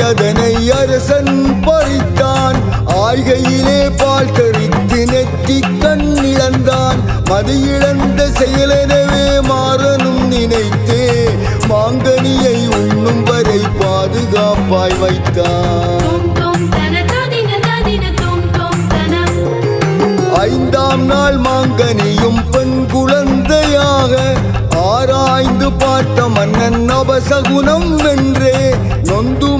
அதனை அரசன் பறித்தான். ஆய்கையிலே பால் கறித்து நெற்றி கண் இழந்தான். மதி இழந்த செயலெனவே மாறனும் நினைத்தே. மாங்கனியை உண்ணும் வரை பாதுகாப்பாய் வைத்தான். ஐந்தாம் நாள் மாங்கனியும் பெண் குழந்தையாக ஆராய்ந்து பார்த்த மன்னன் அவசகுணம் வென்றே. நொந்து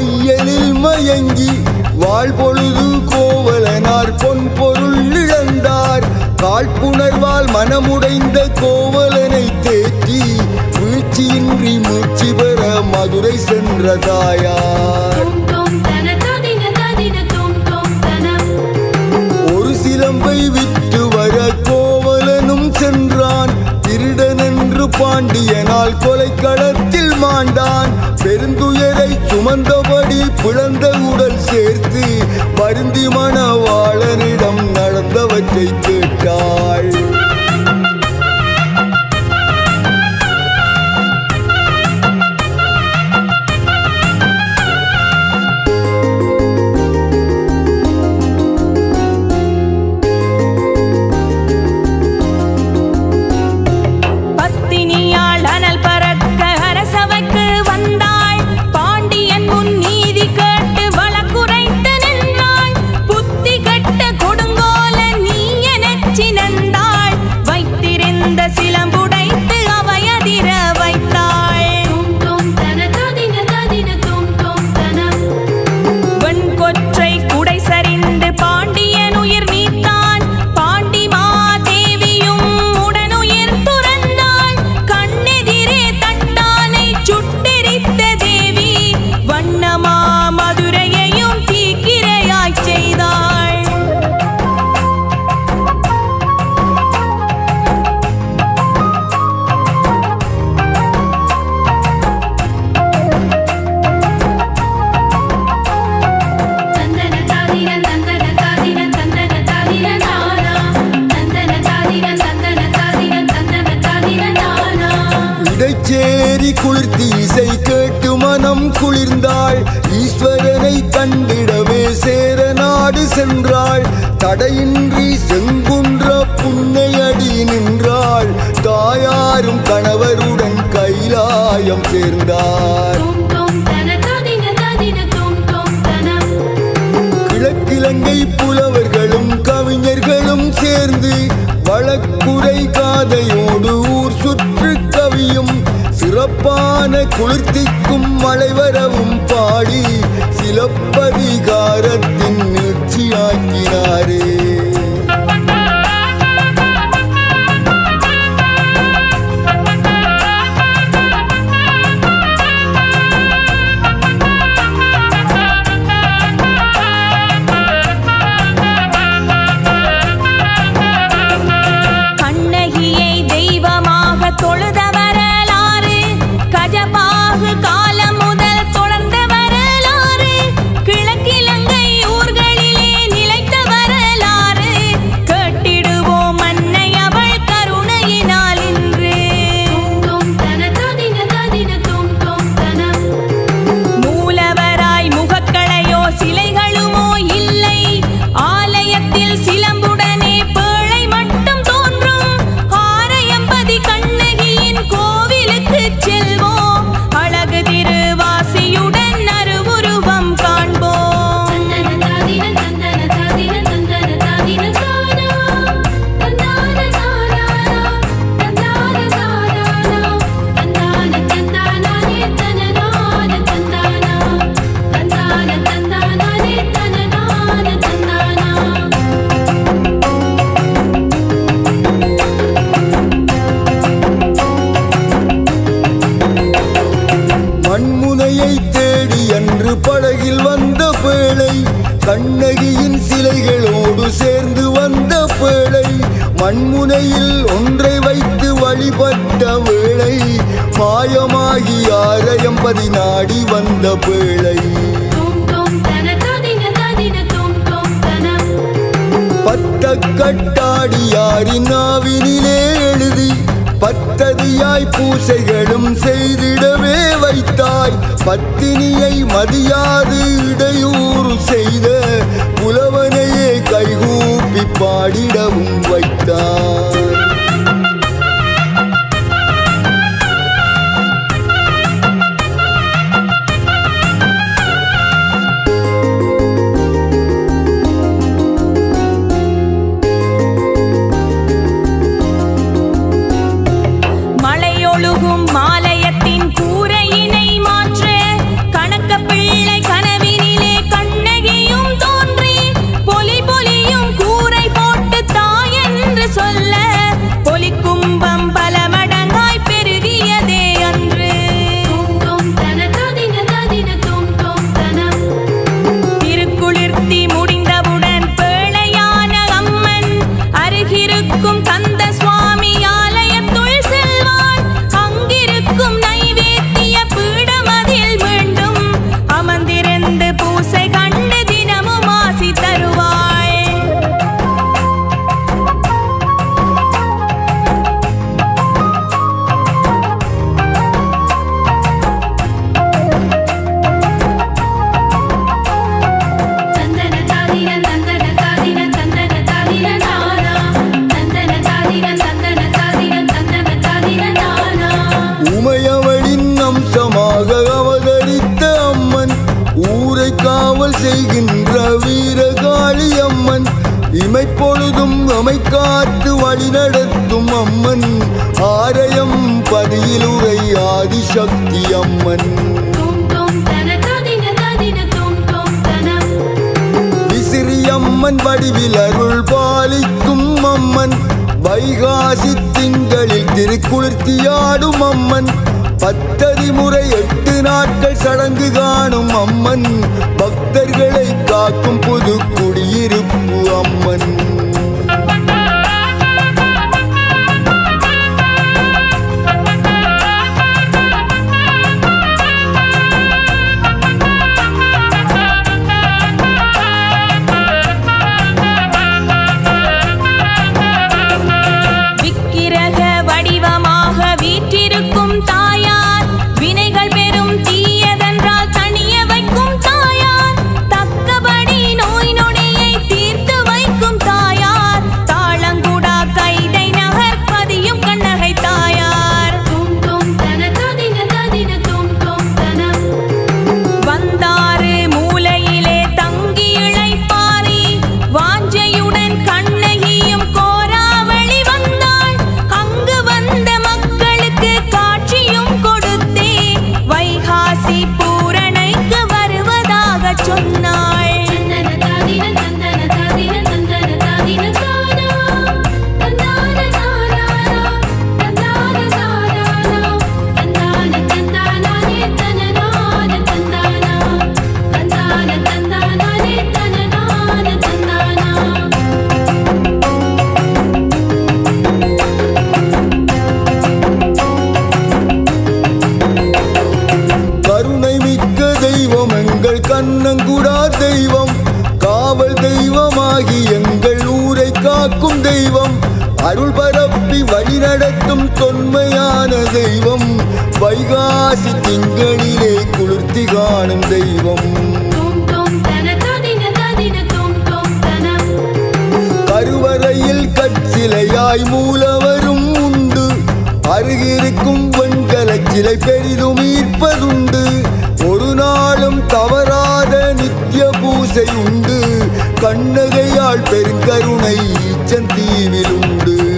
மையலில் மயங்கி வாழ்பொழுது கோவலனார் பொன் பொருள் இழந்தார். காழ்ப்புணர்வால் மனமுடைந்த கோவலனை தேற்றி வீழ்ச்சியின்றி மூச்சு பெற மதுரை சென்றதாயார் ஒரு சிலம்பை விட்டு வர கோவலனும் சென்றான். திருடனென்று பாண்டியனால் கொலை களத்தில் மாண்டான். பெருந்துயரை சுமந்தபடி பிளந்த உடல் சேர்த்து வருந்தி மணவாளனிடம் நடந்தவற்றை கேட்டாள். பாடி நின்றாள். தாயாரும் கணவருடன் கைலாயம் சேர்ந்தார். கிழக்கிழங்கை புலவர்களும் கவிஞர்களும் சேர்ந்து வழக்குரை காதையோடு ஊர் சுற்று கவியும் சிறப்பான குளிர்த்திக்கும் மலைவரவும் பாடி சிலப்பதிகாரத்தின் நீட்சியாக்கினாரே. பத்த கட்டாடி யாரின் ஆவினிலே எழுதி பத்ததியாய் பூசைகளும் செய்திடவே வைத்தாய். பத்தினியை மதியாது இடையூறு செய்த புலவனையே கைகூப்பி பாடிடவும் வைத்தாய். பக்தர்களை காக்கும் புது குடியிருப்பு அம்மன். தெய்வம் எங்கள் கண்ணங்குடா தெய்வம். காவல் தெய்வமாகி எங்கள் ஊரை காக்கும் தெய்வம். அருள் பரப்பி வழி நடத்தும் தொன்மையான தெய்வம். வைகாசி திங்களிலே குளிர்த்தி காணும் தெய்வம். கருவறையில் கற்சிலையாய் மூலவரும் உண்டு. அருகிருக்கும் வெண்கலச்சிலை பெரிதும் ஈர்ப்பதுண்டு. நாளும் தவறாத நித்திய பூசை உண்டு. கண்ணகையால் பெருங்கருணை ஈச்சன் உண்டு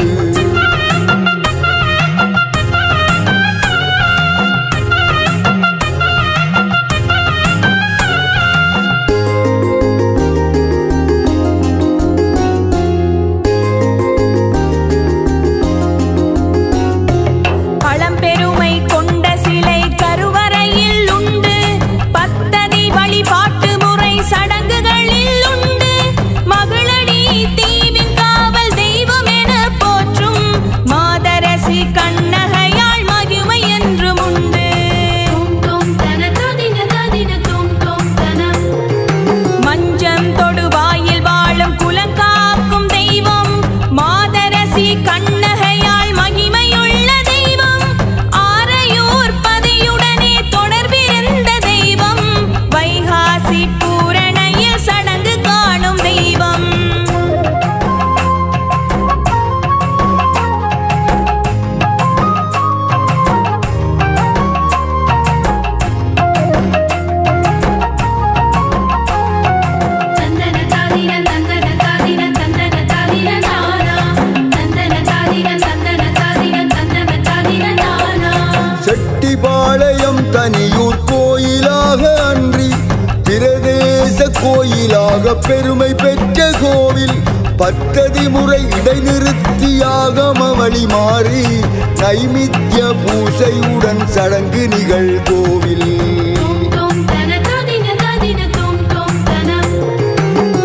இசையுடன் சடங்கு நிகழ்கோவில்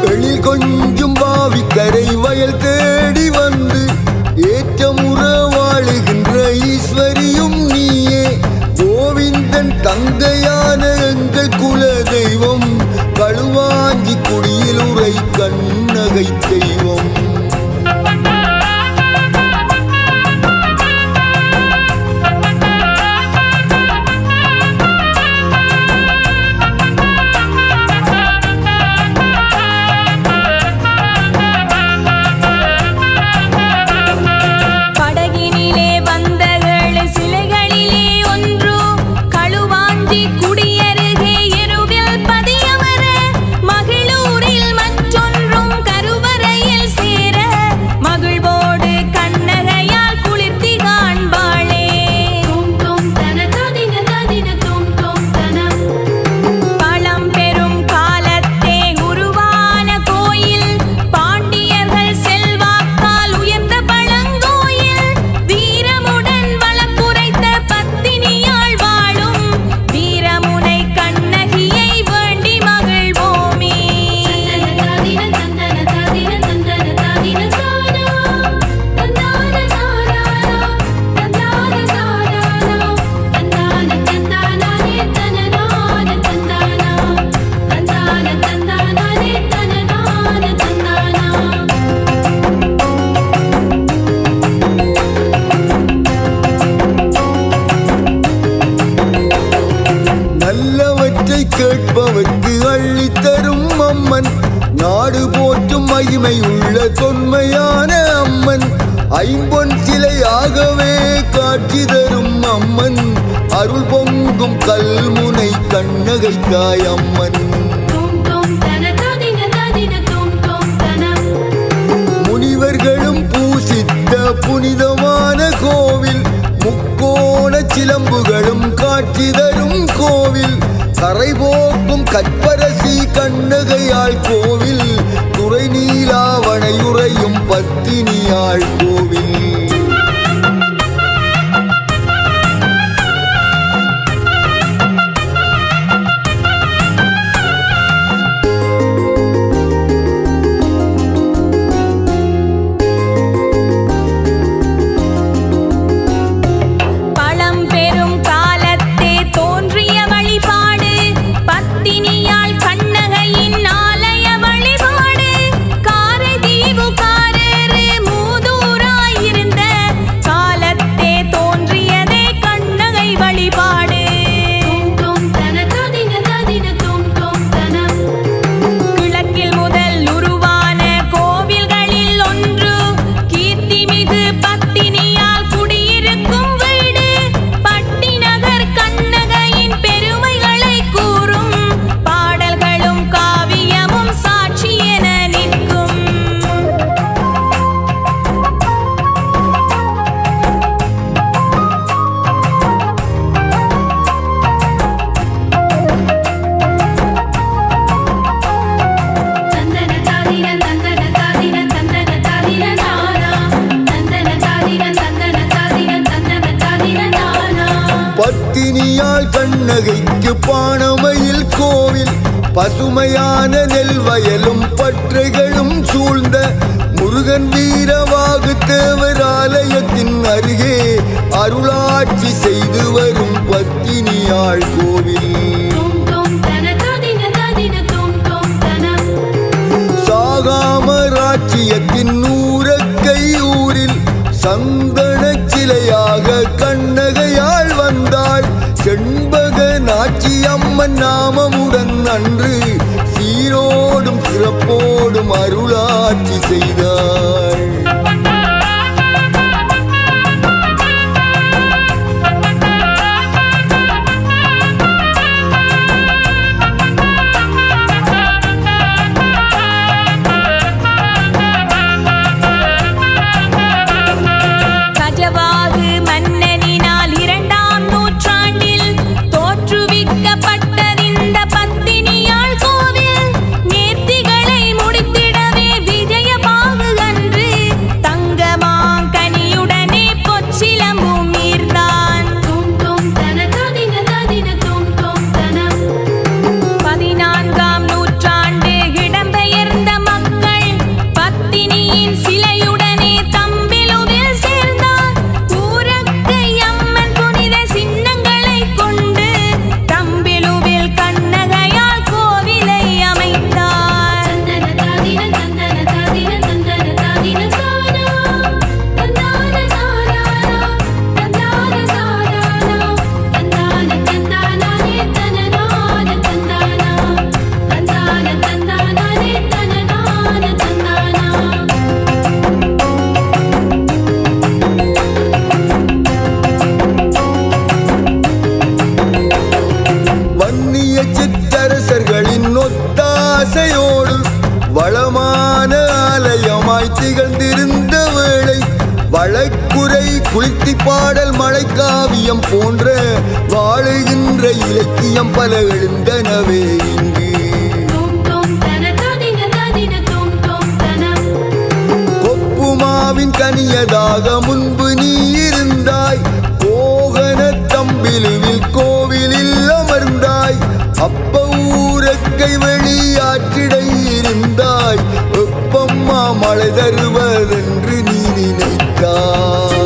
எழில் கொஞ்சும் பாவிக்கரை வயல் தேடி வந்து ஏற்றமுற வாழுகின்ற ஈஸ்வரியும் நீயே. கோவிந்தன் தங்கையான எங்கள் குல தெய்வம் கழுவாஞ்சி குடியில் உரை கண்ணகைத்தை அளித்தாய் அம்மன் முனிவர்களும் பூசித்த புனிதமான கோவில் முக்கோண சிலம்புகளும் காட்சி தரும் கோவில் கரை போக்கும் கற்பரசி கண்ணகையாள் கோவில் துறை நீலாவணையுறையும் பத்தினியாள் கோவில். பசுமையான நெல் வயலும் பற்றைகளும் சூழ்ந்த முருகன் வீரவாகு தேவராலயத்தின் அருகே அருளாட்சி செய்து வரும் பத்தினியாள் கோவில். சாகாமராட்சியத்தின் நூறக்கை ஊரில் சந்த நாமமுடன் அன்று சீரோடும் சிறப்போடும் அருளாட்சி செய்தார். பக்தியோடு வளமான ஆலயமாய் திகழ்ந்திருந்த வேளை வழக்குறை குளித்தி பாடல் மழைக்காவியம் போன்ற வாழுகின்ற இலக்கியம் பல எழுந்தனவே இங்கு. கொப்புமாவின் கனியதாக முன்பு நீ இருந்தாய். கோகன தம்பிலுவில் கோவிலில் அமர்ந்தாய். அப்ப ஊரக்கை வெளியாற்றிடை இருந்தாய் வெப்பம்மா மழை தருவதென்று நீ நினைத்தாய்.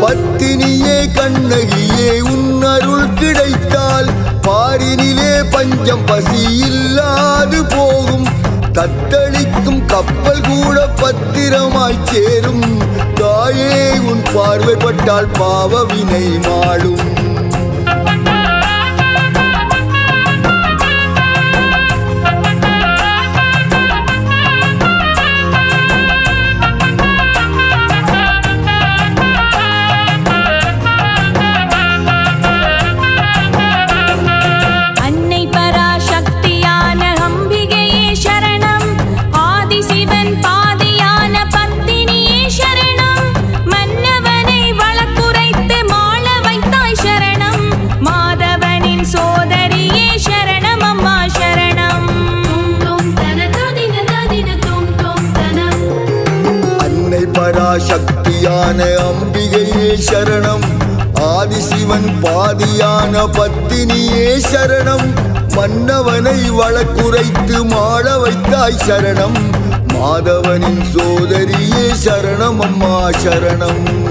பத்தினியே கண்ணகியே உன் அருள் கிடைத்தால் பாரினிலே பஞ்சம் பசி இல்லாது போகும். தத்தளிக்கும் கப்பல் கூட பத்திரமாய் சேரும். தாயே உன் பார்வைப்பட்டால் பாவவினை மாளும் சரணம். ஆதிசிவன் பாதியான பத்தினியே சரணம். மன்னவனை வழக்குரைத்து மாள வைத்தாய் சரணம். மாதவனின் சோதரியே சரணம் அம்மா சரணம்.